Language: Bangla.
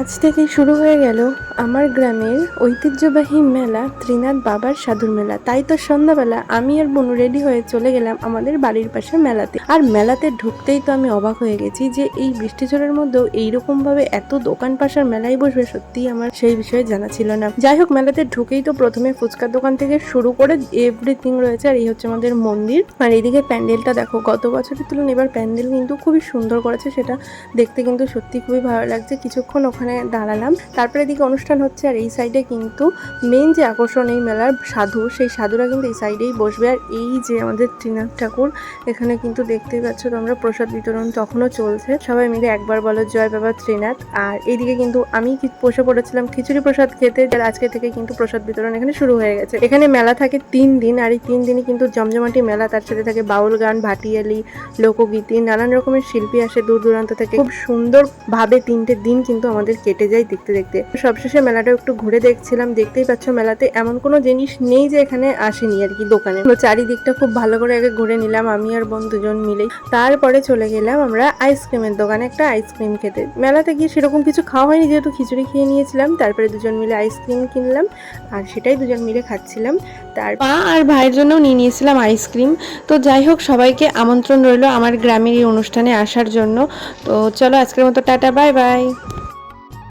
আজ থেকেই শুরু হয়ে গেল আমার গ্রামের ঐতিহ্যবাহী মেলা, ত্রিনাথ বাবার সাধুর মেলা। তাই তো সন্ধ্যাবেলা আমি আর বোন রেডি হয়ে চলে গেলাম আমাদের বাড়ির পাশে মেলাতে। আর মেলাতে ঢুকতেই তো আমি অবাক হয়ে গেছি যে এই বৃষ্টি ঝড়ের মধ্যেও এইরকম ভাবে এত দোকান পাশার মেলায় বসবে সত্যিই আমার সেই বিষয়ে জানা ছিল না। যাই হোক, মেলাতে ঢুকেই তো প্রথমে ফুচকার দোকান থেকে শুরু করে এভরিথিং রয়েছে। আর এই হচ্ছে আমাদের মন্দির। আর এইদিকে প্যান্ডেলটা দেখো, গত বছরের তুলনায় এবার প্যান্ডেল কিন্তু খুবই সুন্দর করেছে সেটা দেখতে কিন্তু সত্যি খুবই ভালো লাগছে। কিছুক্ষণ ওখানে দাঁড়ালাম। তারপরে এদিকে অনুষ্ঠান হচ্ছে আর এই সাইডে কিন্তু মেন যে আকর্ষণ এই মেলার সাধু, সেই সাধুরা কিন্তু এই সাইডেই বসবে। আর এই যে আমাদের ত্রিনাথ ঠাকুর, এখানে কিন্তু দেখতেই পাচ্ছ তোমরা প্রসাদ বিতরণ তখনও চলছে। সবাই মিলে একবার বলো, জয় বাবা ত্রিনাথ। আর এইদিকে কিন্তু আমি বসে পড়েছিলাম খিচুড়ি প্রসাদ খেতে, যার আজকে থেকে কিন্তু প্রসাদ বিতরণ এখানে শুরু হয়ে গেছে। এখানে মেলা থাকে তিন দিন, আর এই তিন দিনই কিন্তু জমজমাটি মেলা। তার সাথে থাকে বাউল গান, ভাটিয়ালি, লোকগীতি, নানান রকমের শিল্পী আসে দূর দূরান্ত থেকে। খুব সুন্দর ভাবে তিনটে দিন কিন্তু আমাদের কেটে যায় দেখতে দেখতে। সবশেষে মেলাটা একটু ঘুরে দেখছিলাম। দেখতেই পাচ্ছ মেলাতে এমন কোনো জিনিস নেই যে এখানে আসেনি আর কি দোকানে। চারিদিকটা খুব ভালো করে আগে ঘুরে নিলাম, আমি আর বোন দুজন মিলেই তারপরে চলে গেলাম আমরা আইসক্রিমের দোকানে একটা আইসক্রিম খেতে। মেলাতে গিয়ে সেরকম কিছু খাওয়া হয়নি, যেহেতু খিচুড়ি খেয়ে নিয়েছিলাম। তারপরে দুজন মিলে আইসক্রিম কিনলাম আর সেটাই দুজন মিলে খাচ্ছিলাম। তার মা আর ভাইয়ের জন্যও নিয়ে নিয়েছিলাম আইসক্রিম। তো যাই হোক, সবাইকে আমন্ত্রণ রইল আমার গ্রামের এই অনুষ্ঠানে আসার জন্য। তো চলো আজকের মতো টাটা, বাই বাই।